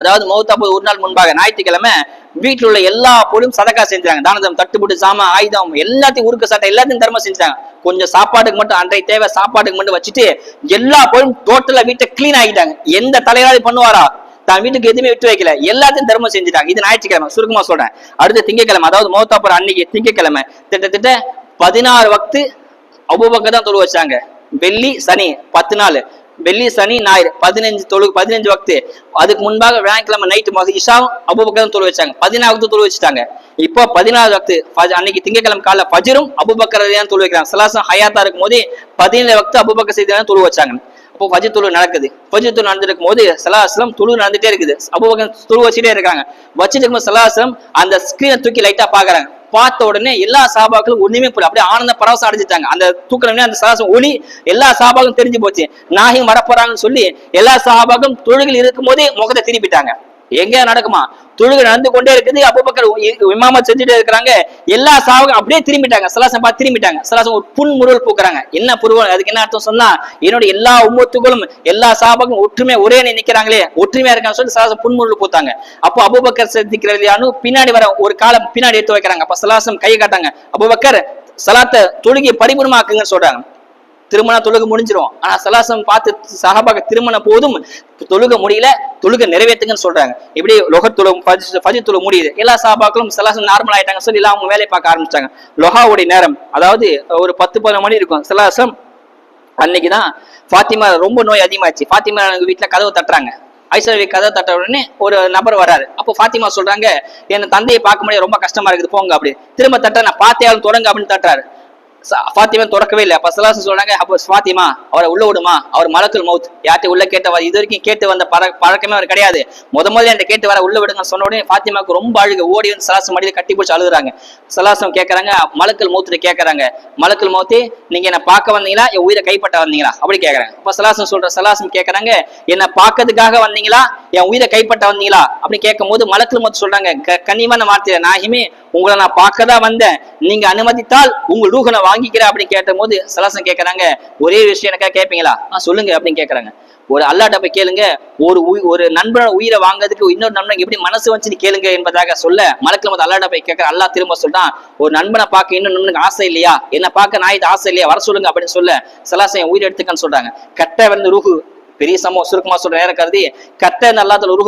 அதாவது மௌத்தாப்பு ஒரு நாள் முன்பாக ஞாயிற்றுக்கிழமை வீட்டில் உள்ள எல்லா பொருளும் சதக்கா செஞ்சாங்க தானதம் தட்டுப்புட்டு சாமான் ஆயுதம் எல்லாத்தையும் உருக்க சட்டை எல்லாத்தையும் தர்மம் செஞ்சாங்க கொஞ்சம் சாப்பாட்டுக்கு மட்டும் அன்றைய தேவை சாப்பாட்டுக்கு மட்டும் வச்சுட்டு எல்லா பொருளும் டோட்டலா வீட்டை கிளீன் ஆகிட்டாங்க எந்த தலைவராது பண்ணுவாரா? தான் வீட்டுக்கு எதுவுமே விட்டு வைக்கல. எல்லாத்தையும் தர்மம் செஞ்சுட்டாங்க. இது ஞாயிற்றுக்கிழமை சுருக்கமா சொல்றேன். அடுத்த திங்கக்கிழமை அதாவது மௌத்தாப்புற அன்னைக்கு திங்கக்கிழமை திட்டத்திட்ட பதினாறு வக்து அபூபக்கர் தான் தொழு வச்சாங்க. வெள்ளி சனி பத்து நாள். வெள்ளி சனி ஞாயிறு. பதினஞ்சு தொழு பதினஞ்சு வக்து. அதுக்கு முன்பாக வியாழக்கிழமை நைட்டு மாதம் இஷாவும் அபூபக்கர் தொழு வச்சாங்க. பதினாறு தொழு வச்சுட்டாங்க. இப்போ பதினாறு வக்து. அன்னைக்கு திங்கக்கிழமை காலைல ஃபஜரும் அபூபக்கர் தான் தொழு வைக்கிறாங்க. சலாசம் ஹயாத்தா இருக்கும் போது பதினேழு வக்து அபுபக்கர் செய்தான் தொழு வச்சாங்க. அப்போ ஃபஜர் தொழு நடக்குது. ஃபஜர் தொழு நடந்துருக்கும் போது சலாஹலம் தொழு நடந்துட்டே இருக்குது. அபுபக்கர் தொழு வச்சுட்டே இருக்காங்க. வச்சுட்டு இருக்கும்போது சலாஹலம் அந்த ஸ்கிரீனை தூக்கி லைட்டா பாக்குறாங்க. பார்த்த உடனே எல்லா சாபாக்களும் ஒண்ணுமே புரியல. அப்படியே ஆனந்த பரவசம் அடைஞ்சிட்டாங்க. அந்த தூக்கமே அந்த சலாசம் ஒளி எல்லா சாபாக்களும் தெரிஞ்சு போச்சு. நாயும் வரப்போறாங்கன்னு சொல்லி எல்லா சாபாக்களும் தொழுகில் இருக்கும் போதே முகத்தை திருப்பிட்டாங்க. எங்க நடக்குமா? தொழுகை நடந்து கொண்டே இருக்குது. அபூபக்கர் இமாம செஞ்சுட்டே இருக்கிறாங்க. எல்லா சாவகம் அப்படியே திரும்பிட்டாங்க. சலாசம் பார்த்து திரும்பிட்டாங்க. சலாசம் ஒரு புன்முறுவல் பூக்குறாங்க. என்ன புருவல் அதுக்கு என்ன அர்த்தம் சொன்னா என்னோட எல்லா உம்மத்துகளும் எல்லா சாபகம் ஒற்றுமை ஒரே அணி நிக்கிறாங்களே ஒற்றுமையா இருக்கான்னு சொல்லி சலாசம் புன்முருள் பூத்தாங்க. அப்போ அபூபக்கர் சந்திக்கிறது பின்னாடி வர ஒரு காலம் பின்னாடி எடுத்து வைக்கிறாங்க. அப்ப சலாசம் கை காட்டாங்க. அபூபக்கர் சலாத்தை தொழுகை பரிபூர்ணமாக்குங்கன்னு சொல்றாங்க. திருமணம் தொழுக முடிஞ்சிடும் ஆனா சலாசம் பார்த்து சஹாபாக திருமணம் போதும் தொழுக முடியல தொழுக நிறைவேற்றுங்கன்னு சொல்றாங்க. இப்படி லொகத் தொழு ஃபஜ் தொழு முடியுது. எல்லா சஹாபாக்களும் சலாசம் நார்மல் ஆயிட்டாங்க. சொல்லி எல்லாம் அவங்க வேலையை பார்க்க ஆரம்பிச்சாங்க லொஹாவுடைய நேரம் அதாவது ஒரு பத்து பதினொரு மணி இருக்கும். சலாசம் அன்னைக்கு தான் ஃபாத்திமா ரொம்ப நோய் அதிகமாச்சு. ஃபாத்திமா எங்க வீட்டுல கதவு தட்டுறாங்க. ஐஸ்வர்யா கதை தட்ட உடனே ஒரு நபர் வராரு அப்போ ஃபாத்திமா சொல்றாங்க என் தந்தையை பார்க்க முடியாது ரொம்ப கஷ்டமா இருக்குது. போங்க அப்படி. திரும்ப தட்ட நான் பார்த்தே தொடங்க அப்படின்னு தட்டுறாரு. ஃபாத்திமா திறக்கவே இல்லை. அப்போ சலாசம் சொல்றாங்க அப்போ ஃபாத்திமா அவரை உள்ள விடுமா? அவர் மலக்குல் மவுத். யார்கிட்ட உள்ள கேட்டவர் இது வரைக்கும் கேட்டு வந்த பழ பழக்கமே அவர் கிடையாது. முத முதல்ல என்கிட்ட கேட்டு வர உள்ள விடுங்க சொன்ன உடனே ஃபாத்திமாவுக்கு ரொம்ப அழுகு. ஓடி வந்து சலாசம் மடியில் கட்டி பிடிச்சி அழுகுறாங்க. சலாசம் கேட்கறாங்க மலக்கல் மௌத்துல கேட்கறாங்க மலக்கல் மௌத்து நீங்க என்ன பார்க்க வந்தீங்களா? என் உயிரை கைப்பட்ட வந்தீங்களா? அப்படி கேட்கறாங்க அப்போ சலாசம் சொல்ற சலாசம் கேட்கறாங்க என்ன பார்க்கறதுக்காக வந்தீங்களா? என் உயிரை கைப்பட்ட வந்தீங்களா? அப்படின்னு கேட்கும் போது மலக்குல் மொத்தம் சொல்றாங்க க- கண்ணியமான வார்த்தை நாகிமே உங்களை நான் பார்க்க தான் வந்தேன். நீங்க அனுமதித்தால் உங்க ரூஹ நான் வாங்கிக்கிறேன். அப்படின்னு கேட்ட போது சலாசம் கேட்கறாங்க ஒரே விஷயம் எனக்கா கேட்பீங்களா? ஆ சொல்லுங்க அப்படின்னு கேட்கறாங்க. ஒரு அல்லாட்ட போய் கேளுங்க ஒரு உயி- ஒரு நண்பனோட உயிரை வாங்குறதுக்கு இன்னொரு நண்பன் எப்படி மனசு வந்துச்சு கேளுங்க என்பதாக சொல்ல மலக்கில் வந்து அல்லாட்ட போய் கேட்கற அல்லா திரும்ப சொல்றான் ஒரு நண்பனை பார்க்க இன்னும் நண்பனுக்கு ஆசை இல்லையா? என்ன பார்க்க நாய்க்கு ஆசை இல்லையா? வர சொல்லுங்க அப்படின்னு சொல்ல சலாசம் என் உயிரை எடுத்துக்கன்னு சொல்றாங்க. கட்ட வந்து ரூஹு பெரிய சம்பவம் சுருக்கமா சொல்ற நேரம் கருதி கத்த அல்லாத்துல உருக